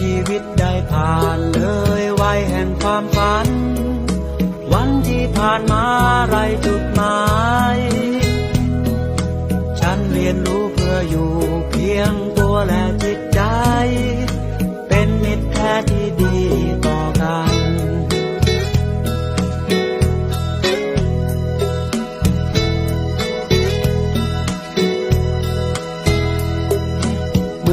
ชีวิตได้ผ่านเลยวัยแห่งความฝัน วันที่ผ่านมาไรจุดหมาย ฉันเรียนรู้เพื่ออยู่เพียงตัวและจิต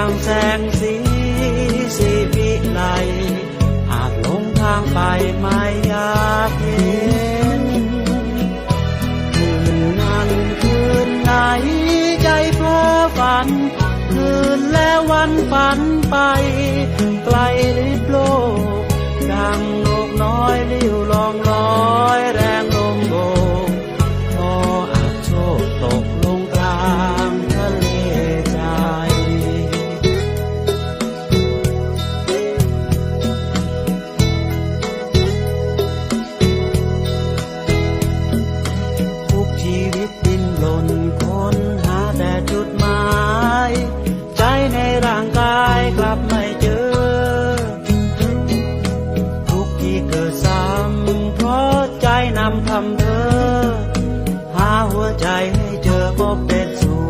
ามกลางแสงสีสีวิไลอาจหลงทางไปไม่อยากเห็นคืนนั้นคืนไหนใจเพ้อฝัน คืนแล้ววันฝันไป ไกลลิบโลกดังนกน้อยลิ้วลองลอยำเธอ หาหัวใจให้เจอพบเป็นสุข